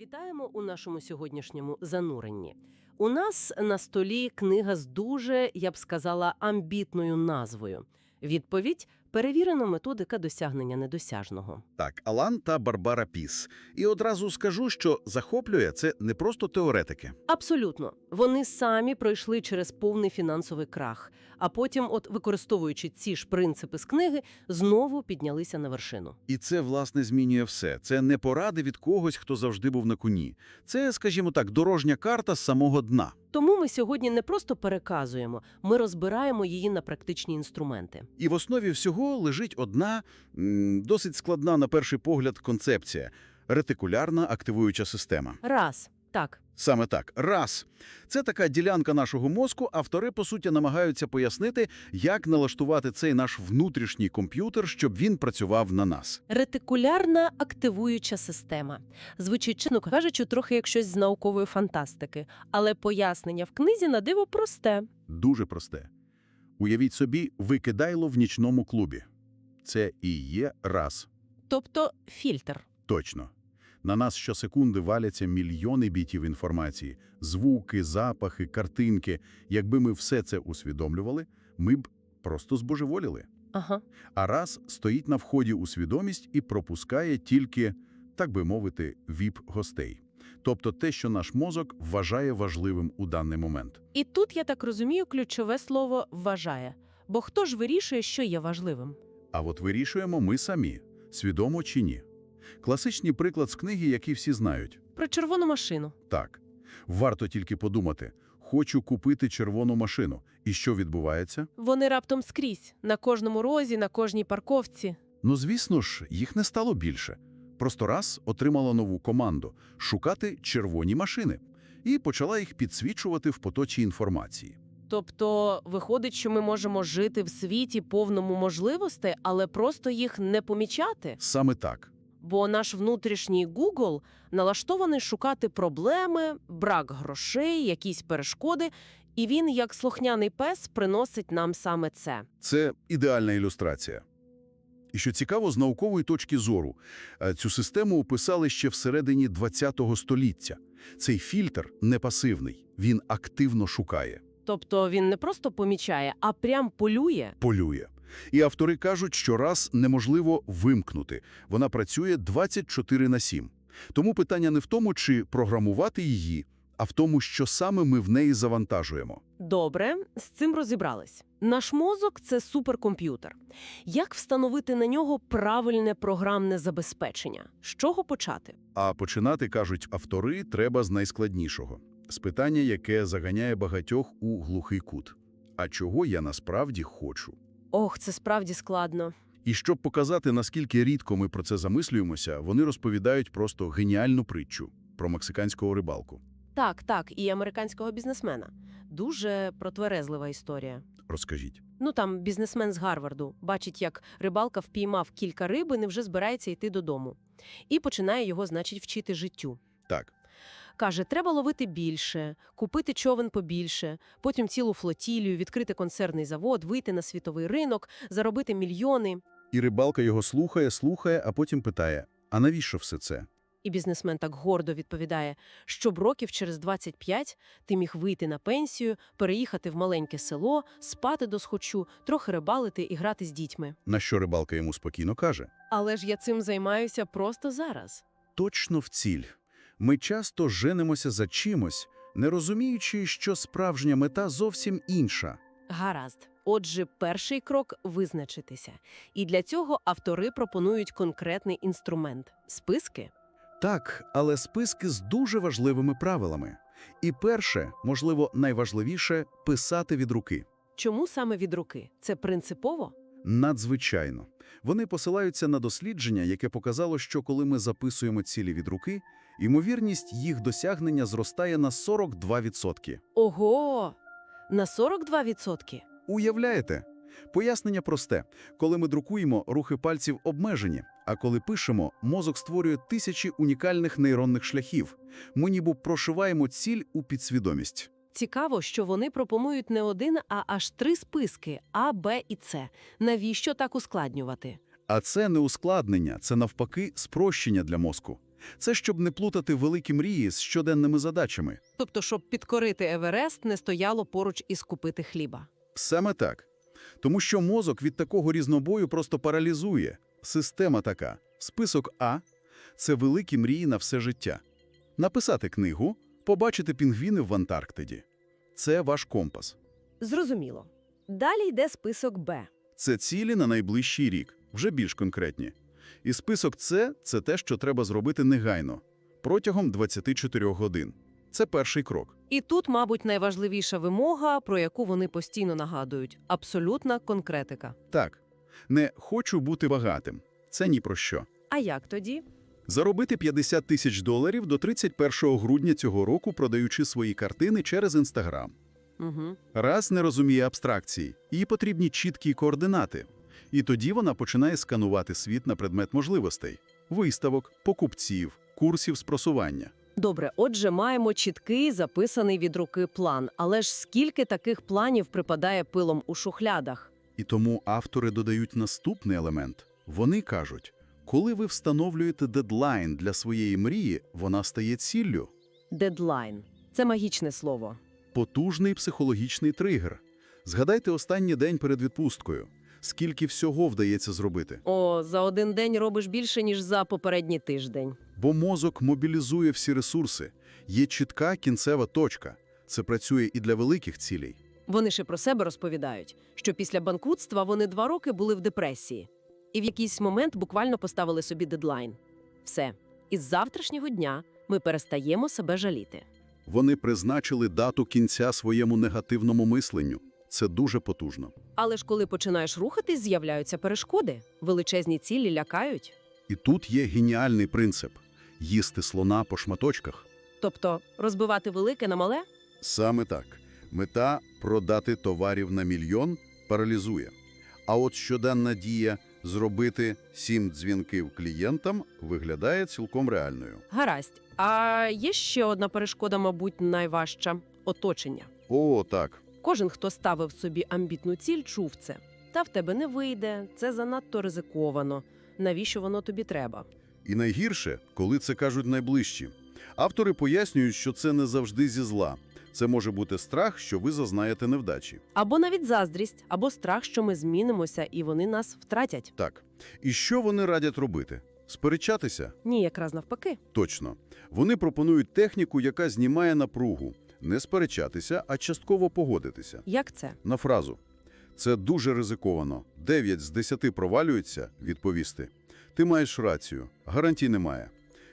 Вітаємо у нашому сьогоднішньому зануренні. У нас на столі книга з дуже, я б сказала, амбітною назвою. Відповідь перевірена методика досягнення недосяжного. Так, Алан та Барбара Піс. І одразу скажу, що захоплює це не просто теоретики. Абсолютно, вони самі пройшли через повний фінансовий крах, а потім, от використовуючи ці ж принципи з книги, знову піднялися на вершину. І це, власне, змінює все. Це не поради від когось, хто завжди був на коні. Це, скажімо так, дорожня карта з самого дна. Тому ми сьогодні не просто переказуємо, ми розбираємо її на практичні інструменти. І в основі всього лежить одна, досить складна на перший погляд концепція – ретикулярна активуюча система. Раз, так. Саме так. Раз. Це така ділянка нашого мозку. Автори, по суті, намагаються пояснити, як налаштувати цей наш внутрішній комп'ютер, щоб він працював на нас. Ретикулярна активуюча система. Звучить, чесно кажучи, трохи як щось з наукової фантастики, але пояснення в книзі на диво просте. Дуже просте. Уявіть собі викидайло в нічному клубі. Це і є раз. Тобто фільтр. Точно. На нас щосекунди валяться мільйони бітів інформації. Звуки, запахи, картинки. Якби ми все це усвідомлювали, ми б просто збожеволіли. Ага. А раз стоїть на вході у свідомість і пропускає тільки, так би мовити, віп-гостей. Тобто те, що наш мозок вважає важливим у даний момент. І тут, я так розумію, ключове слово «вважає». Бо хто ж вирішує, що є важливим? А от вирішуємо ми самі, свідомо чи ні. Класичний приклад з книги, який всі знають. Про червону машину. Так, варто тільки подумати. Хочу купити червону машину. І що відбувається? Вони раптом скрізь, на кожному розі, на кожній парковці. Ну, звісно ж, їх не стало більше. Просто раз отримала нову команду – шукати червоні машини. І почала їх підсвічувати в потоці інформації. Тобто, виходить, що ми можемо жити в світі повному можливостей, але просто їх не помічати? Саме так. Бо наш внутрішній Google налаштований шукати проблеми, брак грошей, якісь перешкоди, і він, як слухняний пес, приносить нам саме це. Це ідеальна ілюстрація. І що цікаво, з наукової точки зору, е, цю систему описали ще всередині ХХ століття. Цей фільтр не пасивний, він активно шукає, Тобто він не просто помічає, а прям полює. полює. І автори кажуть, що раз неможливо вимкнути. Вона працює 24 на 7. Тому питання не в тому, чи програмувати її, а в тому, що саме ми в неї завантажуємо. Добре, з цим розібрались. Наш мозок це суперкомп'ютер. Як встановити на нього правильне програмне забезпечення? З чого почати? А починати, кажуть автори, треба з найскладнішого. З питання, яке заганяє багатьох у глухий кут. А чого я насправді хочу? Ох, це справді складно. І щоб показати, наскільки рідко ми про це замислюємося, вони розповідають просто геніальну притчу про мексиканського рибалку. Так, так, і американського бізнесмена. Дуже протверезлива історія. Розкажіть. Ну там бізнесмен з Гарварду бачить, як рибалка впіймав кілька риби, і вже збирається йти додому. І починає його, значить, вчити життю. Так, Каже, треба ловити більше, купити човен побільше, потім цілу флотілію, відкрити консервний завод, вийти на світовий ринок, заробити мільйони. і рибалка його слухає, слухає, а потім питає, а навіщо все це? І бізнесмен так гордо відповідає, щоб років через 25 ти міг вийти на пенсію, переїхати в маленьке село, спати досхочу, трохи рибалити і грати з дітьми. На що рибалка йому спокійно каже? Але ж я цим займаюся просто зараз. Точно в ціль. Ми часто женимося за чимось, не розуміючи, що справжня мета зовсім інша. Гаразд. Отже, перший крок визначитися. І для цього автори пропонують конкретний інструмент списки. Так, але списки з дуже важливими правилами. І перше, можливо, найважливіше – писати від руки. Чому саме від руки? Це принципово? Надзвичайно. Вони посилаються на дослідження, яке показало, що коли ми записуємо цілі від руки, ймовірність їх досягнення зростає на 42%. Ого! На 42%? Уявляєте? Пояснення просте. Коли ми друкуємо, рухи пальців обмежені, а коли пишемо, мозок створює тисячі унікальних нейронних шляхів. Ми ніби прошиваємо ціль у підсвідомість. Цікаво, що вони пропонують не один, а аж три списки А, Б і С. Навіщо так ускладнювати? А це не ускладнення, це навпаки спрощення для мозку. Це щоб не плутати великі мрії з щоденними задачами. Тобто, щоб підкорити Еверест, не стояло поруч із купити хліба. Саме так. Тому що мозок від такого різнобою просто паралізує. Система така. Список А – це великі мрії на все життя. Написати книгу, побачити пінгвіни в Антарктиді. Це ваш компас. Зрозуміло. Далі йде список Б. Це цілі на найближчий рік, вже більш конкретні. І список С – це те, що треба зробити негайно, протягом 24 годин. Це перший крок. І тут, мабуть, найважливіша вимога, про яку вони постійно нагадують – абсолютна конкретика. Так, не «хочу бути багатим» – це ні про що. А як тоді? Заробити 50 тисяч доларів до 31 грудня цього року, продаючи свої картини через Інстаграм. Угу. Раз не розуміє абстракції, їй потрібні чіткі координати. І тоді вона починає сканувати світ на предмет можливостей – виставок, покупців, курсів з просування. Добре, отже, маємо чіткий, записаний від руки план. Але ж скільки таких планів припадає пилом у шухлядах? І тому автори додають наступний елемент. Вони кажуть, коли ви встановлюєте дедлайн для своєї мрії, вона стає ціллю. Дедлайн. Це магічне слово. Потужний психологічний тригер. Згадайте останній день перед відпусткою. Скільки всього вдається зробити. О, за один день робиш більше, ніж за попередній тиждень. Бо мозок мобілізує всі ресурси. Є чітка кінцева точка. Це працює і для великих цілей. Вони ще про себе розповідають, що після банкрутства вони два роки були в депресії. І в якийсь момент буквально поставили собі дедлайн. Все. Із завтрашнього дня ми перестаємо себе жаліти. Вони призначили дату кінця своєму негативному мисленню. Це дуже потужно. Але ж коли починаєш рухатись, з'являються перешкоди. Величезні цілі лякають. І тут є геніальний принцип – їсти слона по шматочках. Тобто розбивати велике на мале? Саме так. Мета продати товарів на мільйон паралізує. А от щоденна дія зробити сім дзвінків клієнтам виглядає цілком реальною. Гаразд. А є ще одна перешкода, мабуть, найважча оточення. О, так. Кожен, хто ставив собі амбітну ціль, чув це. Та в тебе не вийде, це занадто ризиковано. Навіщо воно тобі треба? І найгірше, коли це кажуть найближчі. Автори пояснюють, що це не завжди зі зла. Це може бути страх, що ви зазнаєте невдачі. Або навіть заздрість, або страх, що ми змінимося і вони нас втратять. Так. І що вони радять робити? Сперечатися? Ні, якраз навпаки. Точно. Вони пропонують техніку, яка знімає напругу. Не сперечатися, а частково погодитися. Як це? На фразу. Це дуже ризиковано. 9 з 10 провалюються, відповісти. Ти маєш рацію, гарантій немає.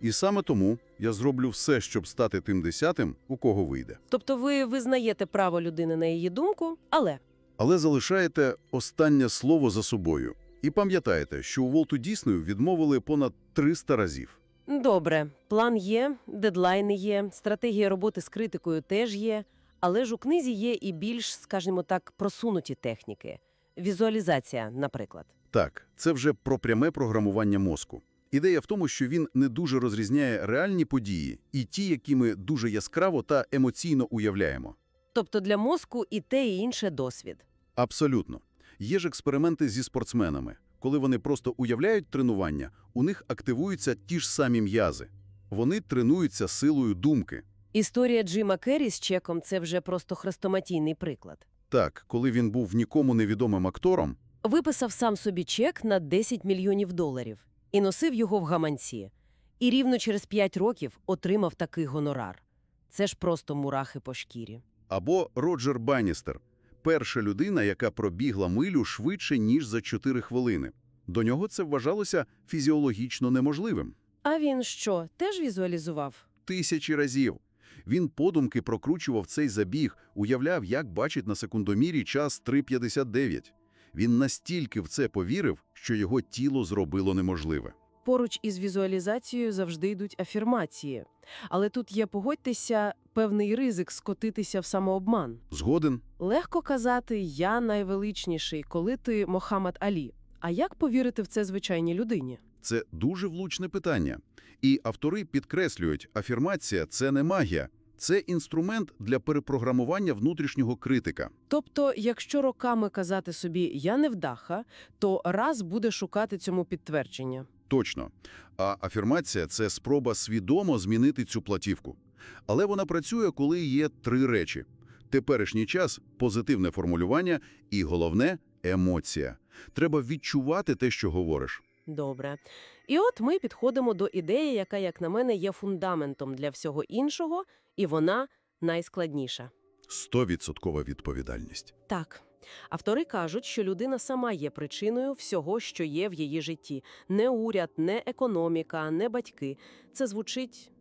І саме тому я зроблю все, щоб стати тим десятим, у кого вийде. Тобто ви визнаєте право людини на її думку, але Але залишаєте останнє слово за собою. І пам'ятаєте, що у Волту Діснею відмовили понад 300 разів. добре, план є, дедлайни є, стратегія роботи з критикою теж є. Але ж у книзі є і більш, скажімо так, просунуті техніки. Візуалізація, наприклад. Так, це вже про пряме програмування мозку. Ідея в тому, що він не дуже розрізняє реальні події і ті, які ми дуже яскраво та емоційно уявляємо. Тобто для мозку і те, і інше досвід. Абсолютно. Є ж експерименти зі спортсменами. Коли вони просто уявляють тренування, у них активуються ті ж самі м'язи. Вони тренуються силою думки. Історія Джима Керрі з чеком це вже просто хрестоматійний приклад. Так, коли він був нікому невідомим актором, Виписав сам собі чек на 10 мільйонів доларів і носив його в гаманці. І рівно через 5 років отримав такий гонорар. Це ж просто мурахи по шкірі. або Роджер Банністер – перша людина, яка пробігла милю швидше, ніж за 4 хвилини. До нього це вважалося фізіологічно неможливим. А він що, теж візуалізував? Тисячі разів. Він подумки прокручував цей забіг, уявляв, як бачить на секундомірі час 3.59. Він настільки в це повірив, що його тіло зробило неможливе. Поруч із візуалізацією завжди йдуть афірмації. Але тут є, погодьтеся, певний ризик скотитися в самообман. Згоден? Легко казати «я найвеличніший», коли ти Мохаммед Алі. А як повірити в це звичайній людині? Це дуже влучне питання. І автори підкреслюють, афірмація – це не магія. Це інструмент для перепрограмування внутрішнього критика. Тобто, якщо роками казати собі «я невдаха», то раз буде шукати цьому підтвердження. Точно. А афірмація – це спроба свідомо змінити цю платівку. Але вона працює, коли є три речі. Теперішній час – позитивне формулювання і, головне – емоція. Треба відчувати те, що говориш. Добре. І от ми підходимо до ідеї, яка, як на мене, є фундаментом для всього іншого, і вона найскладніша. Стовідсоткова відповідальність. Так. Автори кажуть, що людина сама є причиною всього, що є в її житті. Не уряд, не економіка, не батьки. Це звучить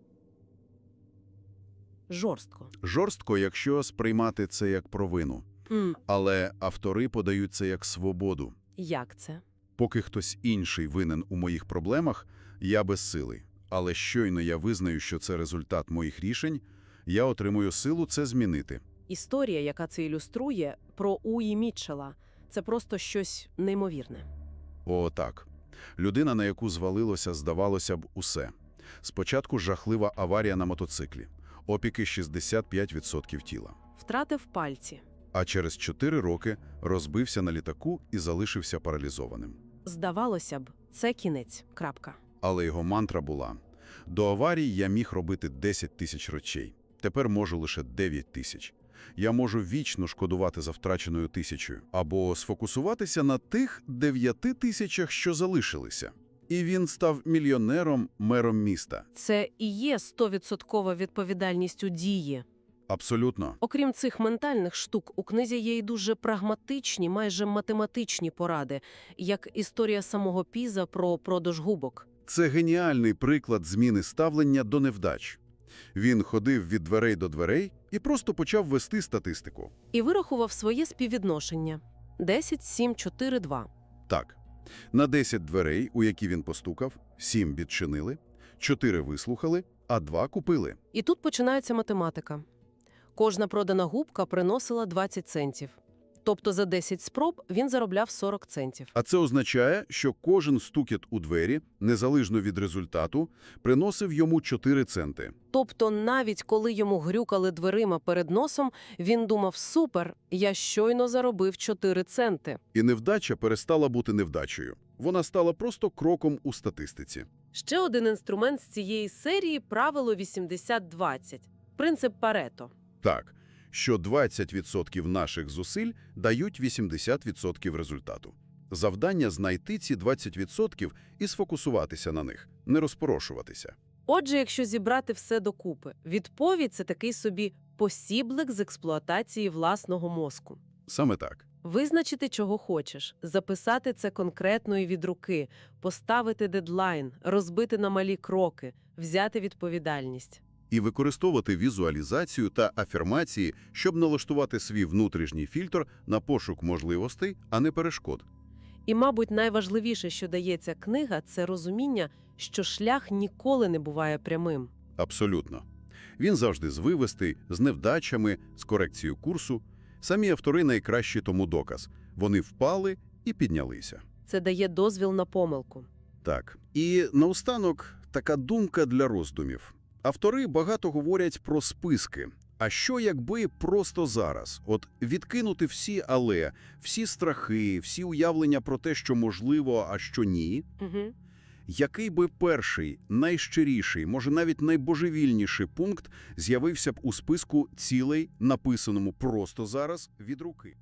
жорстко. Жорстко, якщо сприймати це як провину. М, Але автори подають це як свободу. як це? Поки хтось інший винен у моїх проблемах, я безсилий. Але щойно я визнаю, що це результат моїх рішень, я отримую силу це змінити. Історія, яка це ілюструє, про Уї Мітчела – це просто щось неймовірне. О, так. Людина, на яку звалилося, здавалося б, усе. Спочатку жахлива аварія на мотоциклі. Опіки 65% тіла. Втратив пальці. А через 4 роки розбився на літаку і залишився паралізованим. Здавалося б, це кінець. Крапка. Але його мантра була «До аварії я міг робити 10 тисяч речей. Тепер можу лише 9 тисяч. Я можу вічно шкодувати за втраченою тисячою. Або сфокусуватися на тих 9 тисячах, що залишилися. І він став мільйонером, мером міста. Це і є стовідсоткова відповідальність у дії. Абсолютно. Окрім цих ментальних штук, у книзі є й дуже прагматичні, майже математичні поради, як історія самого Піза про продаж губок. Це геніальний приклад зміни ставлення до невдач. Він ходив від дверей до дверей і просто почав вести статистику. І вирахував своє співвідношення. 10, 7, 4, 2. Так, на 10 дверей, у які він постукав, 7 відчинили, 4 вислухали, а 2 купили. І тут починається математика. Кожна продана губка приносила 20 центів. Тобто за 10 спроб він заробляв 40 центів. А це означає, що кожен стукіт у двері, незалежно від результату, приносив йому 4 центи. Тобто навіть коли йому грюкали дверима перед носом, він думав «Супер, я щойно заробив 4 центи». І невдача перестала бути невдачею. Вона стала просто кроком у статистиці. Ще один інструмент з цієї серії – правило 80-20. Принцип Парето. Так, що 20% наших зусиль дають 80% результату. Завдання – знайти ці 20% і сфокусуватися на них, не розпорошуватися. Отже, якщо зібрати все докупи, відповідь – це такий собі посіблик з експлуатації власного мозку. Саме так. Визначити, чого хочеш, записати це конкретно і від руки, поставити дедлайн, розбити на малі кроки, взяти відповідальність. І використовувати візуалізацію та афірмації, щоб налаштувати свій внутрішній фільтр на пошук можливостей, а не перешкод. І, мабуть, найважливіше, що дає ця книга, це розуміння, що шлях ніколи не буває прямим. Абсолютно. Він завжди звивистий, з невдачами, з корекцією курсу. Самі автори найкращі тому доказ. Вони впали і піднялися. Це дає дозвіл на помилку. Так. І наостанок така думка для роздумів. Автори багато говорять про списки. А що якби просто зараз? От відкинути всі але, всі страхи, всі уявлення про те, що можливо, а що ні? Угу. Який би перший, найщиріший, може навіть найбожевільніший пункт з'явився б у списку цілей, написаному просто зараз від руки?